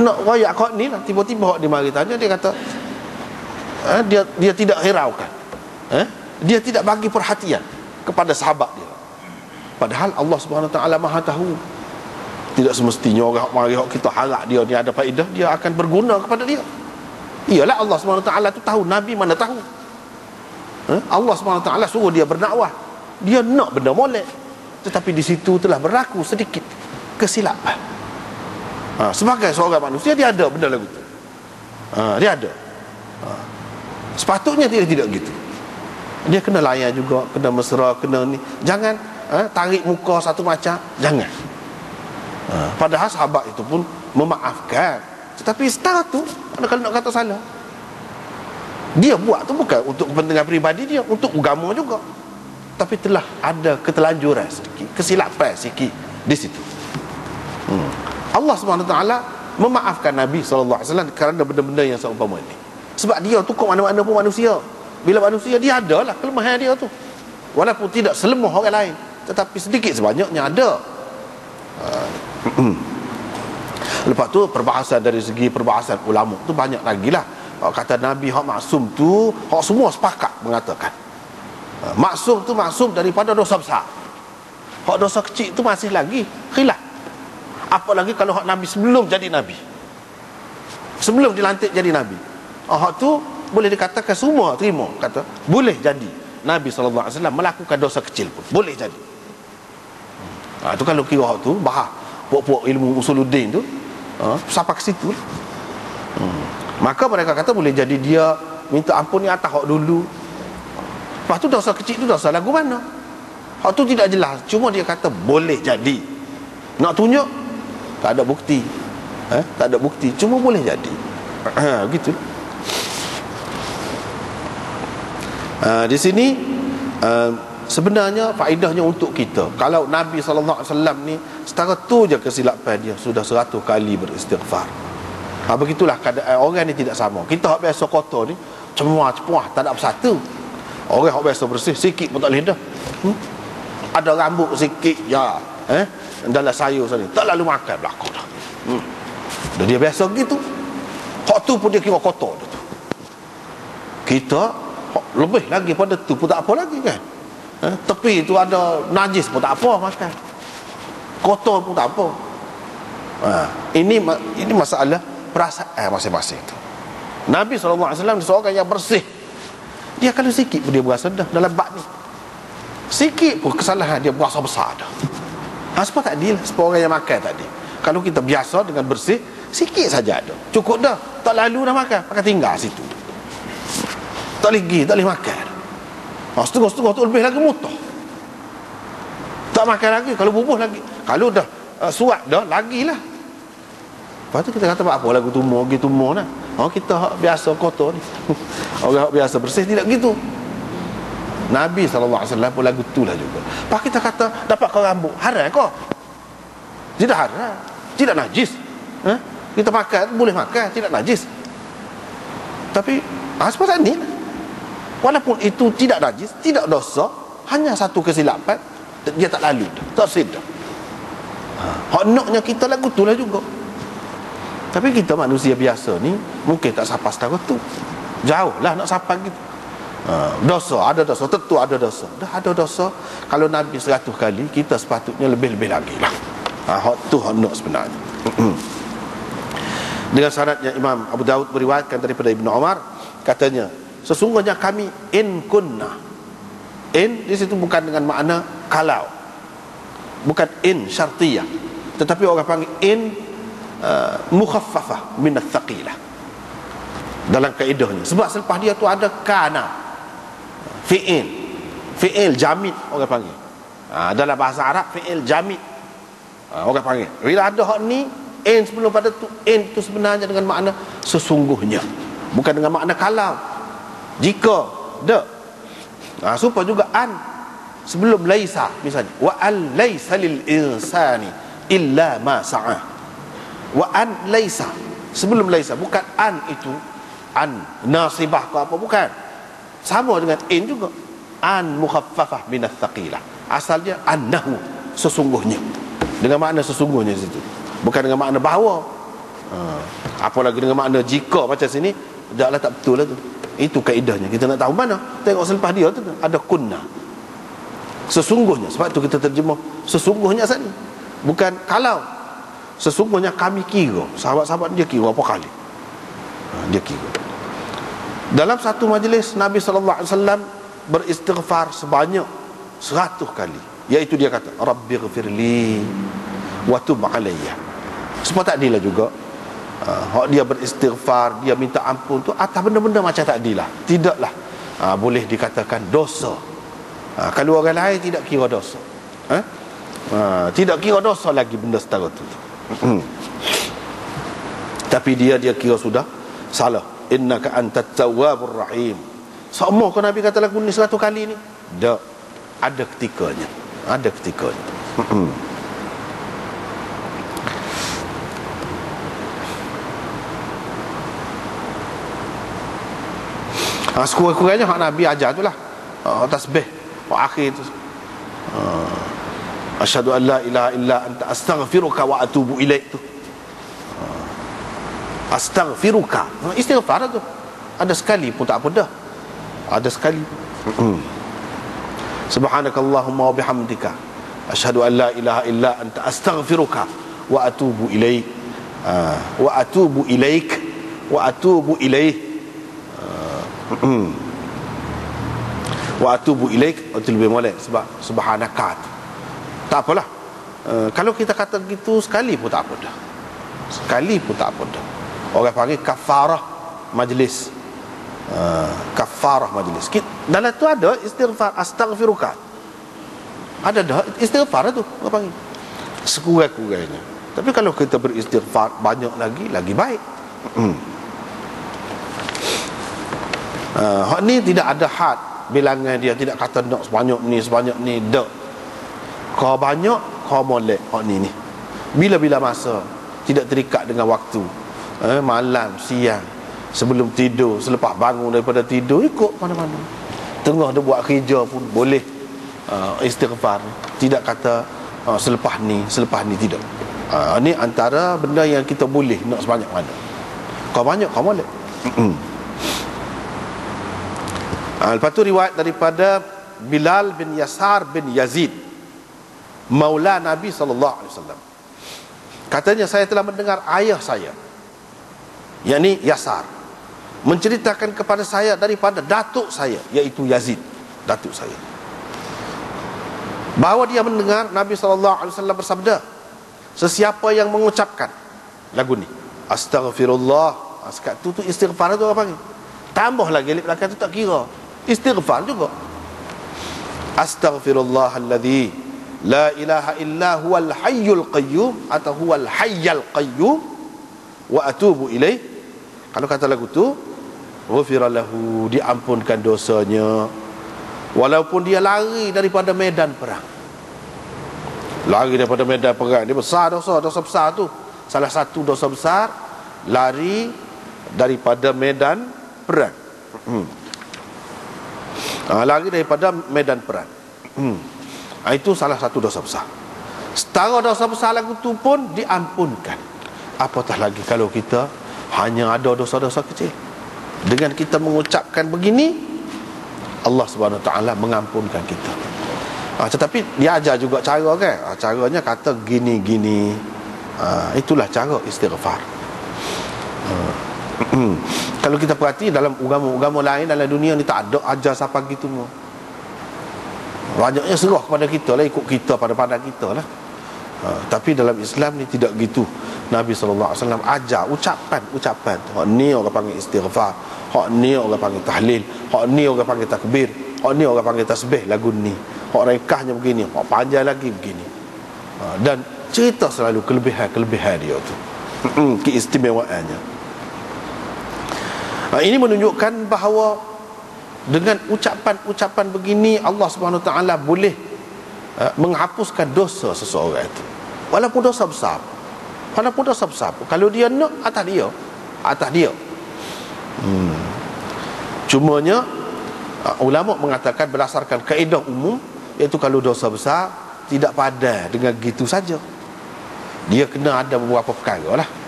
nak royak kau ni lah. Tiba-tiba dia mari tanya dia kata eh, dia dia tidak hiraukan. Eh, dia tidak bagi perhatian kepada sahabat dia. Padahal Allah Subhanahu Taala Maha tahu. Tidak semestinya orang mari kita harap dia ni ada faedah dia akan berguna kepada dia. Iyalah Allah Subhanahu Taala tu tahu nabi mana tahu. Eh, Allah Subhanahu Taala suruh dia berdakwah. Dia nak benda molek. Tetapi di situ telah berlaku sedikit kesilapan ha, sebagai seorang manusia dia ada benda lagu tu. Ha, dia ada. Ha. sepatutnya dia tidak gitu. Dia kena layan juga kena mesra kena ni. Jangan ha, tarik muka satu macam. Jangan. Ha, padahal sahabat itu pun memaafkan. Tetapi setara tu ada kalau nak kata salah. Dia buat tu bukan untuk kepentingan peribadi dia untuk agama juga. Tapi telah ada ketelanjuran sedikit kesilapan sikit di situ. Hmm. Allah SWT memaafkan Nabi SAW kerana benda-benda yang seumpama ini. Sebab dia tu kok mana-mana pun manusia. Bila manusia dia ada lah kelemahan dia tu. Walaupun tidak selemah orang lain tetapi sedikit sebanyaknya ada. Uh, lepas tu perbahasan dari segi perbahasan ulama tu banyak lagi lah. Kata Nabi hak maksum tu hak semua sepakat mengatakan. Uh, maksum tu maksum daripada dosa besar. Hak dosa kecil tu masih lagi khilaf apalagi kalau hak Nabi sebelum jadi Nabi. Sebelum dilantik jadi Nabi. Hak tu boleh dikatakan semua terima. Kata boleh jadi. Nabi SAW melakukan dosa kecil pun. Boleh jadi. Ha, tu kalau kira tu bahas puak-puak ilmu usuluddin tu ha, sampai ke situ. Hmm. maka mereka kata boleh jadi dia minta ampun ni atas hak dulu. Lepas tu dosa kecil tu dosa lagu mana? Hak tu tidak jelas. Cuma dia kata boleh jadi. Nak tunjuk tak ada bukti. Eh? tak ada bukti. Cuma boleh jadi. Ha, gitu. Uh, di sini uh, sebenarnya faedahnya untuk kita. Kalau Nabi SAW ni setara tu je kesilapan dia. Sudah seratus kali beristighfar. Ha, begitulah keadaan orang ni tidak sama. Kita yang biasa kotor ni cemua cepuah tak ada apa satu orang yang biasa bersih sikit pun tak boleh dah. Hmm? ada rambut sikit ya eh? Dalam sayur sana. Tak lalu makan belakang dah. Hmm. dan dia biasa gitu. Hak tu pun dia kira kotor dah tu. Kita lebih lagi pada tu pun tak apa lagi kan? Eh, tepi tu ada najis pun tak apa makan. Kotor pun tak apa. Eh, ini ini masalah perasaan masing-masing tu. Nabi SAW seorang yang bersih. Dia kalau sikit pun dia berasa dah dalam bak ni. Sikit pun kesalahan dia berasa besar dah ha, sebab tak adil sebab orang yang makan tadi kalau kita biasa dengan bersih sikit saja ada cukup dah tak lalu dah makan makan tinggal situ tak boleh pergi tak boleh makan Ha, setengah-setengah tu lebih lagi mutah. Tak makan lagi. Kalau bubuh lagi. Kalau dah uh, suat dah, lagilah. Lepas tu kita kata apa lagu tumor, pergi tumor lah. Oh, kita biasa kotor ni. Orang biasa bersih, tidak gitu. Nabi SAW pun lagu tu lah juga. Lepas kita kata, dapat kau rambut. Haram kau? Tidak haram. Tidak najis. Ha? Kita makan, boleh makan. Tidak najis. Tapi, ha, sebab ni lah. Walaupun itu tidak najis, tidak dosa, hanya satu kesilapan, dia tak lalu tak sedar. Ha, hak naknya kita lagu tu lah juga. Tapi kita manusia biasa ni, mungkin tak sapa setara tu. Jauh lah nak sapa gitu. Ha, dosa, ada dosa, tentu ada dosa. Dah ada dosa, kalau Nabi seratus kali, kita sepatutnya lebih-lebih lagi lah. Ha, hak tu hak nak sebenarnya. Dengan syarat yang Imam Abu Daud beriwayatkan daripada Ibn Umar, katanya, sesungguhnya kami in kunna. In di situ bukan dengan makna kalau. Bukan in syartiyah. Tetapi orang panggil in uh, mukhaffafah min thaqilah. Dalam kaedahnya sebab selepas dia tu ada kana fi'il. Fi'il jamid orang panggil. Ha, dalam bahasa Arab fi'il jamid ha, orang panggil. Bila ada hak ni in sebelum pada tu in tu sebenarnya dengan makna sesungguhnya. Bukan dengan makna kalau. Jika de. Ha, supaya juga an. Sebelum laisa misalnya. Wa an laisa lil insani illa ma sa'a. Wa an laisa. Sebelum laisa bukan an itu. An nasibah ke apa bukan sama dengan in juga. An mukhaffafah min athqila asalnya annahu sesungguhnya. Dengan makna sesungguhnya situ. Bukan dengan makna bahawa. Ha. apa lagi dengan makna jika macam sini? Janganlah tak betul lah tu. Itu kaedahnya kita nak tahu mana? Tengok selepas dia tu ada kunna. Sesungguhnya. Sebab tu kita terjemah. Sesungguhnya asal bukan kalau. Sesungguhnya kami kira. Sahabat-sahabat dia kira. Apa kali? Ha, dia kira dalam satu majlis Nabi SAW beristighfar sebanyak seratus kali. Iaitu dia kata Rabbi ghafirli wa tub alayya. Semua tak adil lah juga. Uh, dia beristighfar dia minta ampun tu atas benda-benda macam tak adil lah. Tidaklah uh, boleh dikatakan dosa. Uh, kalau orang lain tidak kira dosa. Uh, uh, tidak kira dosa lagi benda setara tu. Hmm. tapi dia dia kira sudah salah innaka antat tawwabur rahim. Semua kan Nabi kata lagu ni seratus kali ni. Tak ada ketikanya. Ada ketikanya. Ha, sekurang-kurangnya hak Nabi ajar tu lah. Ha, tasbih. Hak akhir tu. Ha, asyhadu an la ilaha illa anta astaghfiruka wa atubu ilaik tu astaghfiruka. Ha, istighfar tu. Ada sekali pun tak apa dah ada sekali. Hmm. subhanakallahumma wa bihamdika. Asyhadu an la ilaha illa anta. Astaghfiruka wa atubu ilaik uh, wa atubu ilaik wa atubu ilaik Hmm. wa atubu ilaik itu lebih molek sebab subhanaka. Tak apalah. Uh, kalau kita kata gitu sekali pun tak apa dah sekali pun tak apa dah orang panggil kafarah majlis. Uh, kafarah majlis. Dalam tu ada istighfar astaghfiruka. Ada dah istighfar tu orang panggil. Sekurang-kurangnya. Tapi kalau kita beristighfar banyak lagi lagi baik. Uh, ni tidak ada had. Bilangan dia tidak kata nak sebanyak ni sebanyak ni dak. Kau banyak kau molek hak ni ni. Bila-bila masa tidak terikat dengan waktu eh, malam siang sebelum tidur selepas bangun daripada tidur ikut. Mana-mana. Tengah dia buat kerja pun boleh. Uh, istighfar. Tidak kata uh, selepas ni selepas ni tidak. Uh, ni antara benda yang kita boleh nak sebanyak mana. Kau banyak kau molek. Ha, lepas tu riwayat daripada Bilal bin Yasar bin Yazid Maula Nabi SAW Katanya saya telah mendengar ayah saya yakni Yasar. Menceritakan kepada saya daripada datuk saya Iaitu Yazid Datuk saya. Bahawa dia mendengar Nabi SAW bersabda Sesiapa yang mengucapkan Lagu ni Astaghfirullah. Sekat tu tu istighfar tu apa ni Tambah lagi lip belakang tu tak kira. Istighfar juga. Astaghfirullahalladzi la ilaha illa huwal hayyul qayyum atau huwal hayyal qayyum wa atubu ilaih kalau kata lagu tu ghufira lahu diampunkan dosanya. Walaupun dia lari daripada medan perang. Lari daripada medan perang dia besar dosa dosa besar tu. Salah satu dosa besar lari daripada medan perang. Hmm. Ha, lari daripada medan perang. Hmm. ha, itu salah satu dosa besar. Setara dosa besar lagu tu pun diampunkan. Apatah lagi kalau kita hanya ada dosa-dosa kecil dengan kita mengucapkan begini Allah Subhanahu Wa Taala mengampunkan kita ha, tetapi dia ajar juga cara kan ha, caranya kata gini-gini ha, itulah cara istighfar ha. Kalau kita perhati dalam agama-agama lain dalam dunia ni tak ada ajar siapa gitu. Banyaknya serah kepada kita lah ikut kita pada pandang kita lah. Ha, tapi dalam Islam ni tidak gitu. Nabi SAW ajar ucapan-ucapan. Hak ni orang panggil istighfar. Hak ni orang panggil tahlil. Hak ni orang panggil takbir. Hak ni orang panggil tasbih lagu ni. Hak rekahnya begini. Hak panjang lagi begini. Ha, dan cerita selalu kelebihan-kelebihan dia tu. Keistimewaannya. Ha, ini menunjukkan bahawa dengan ucapan-ucapan begini Allah Subhanahu Taala boleh uh, menghapuskan dosa seseorang itu. Walaupun dosa besar. Walaupun dosa besar. Kalau dia nak atas dia, atas dia. Hmm. Cumanya uh, ulama mengatakan berdasarkan kaedah umum iaitu kalau dosa besar tidak padan dengan gitu saja. Dia kena ada beberapa perkara lah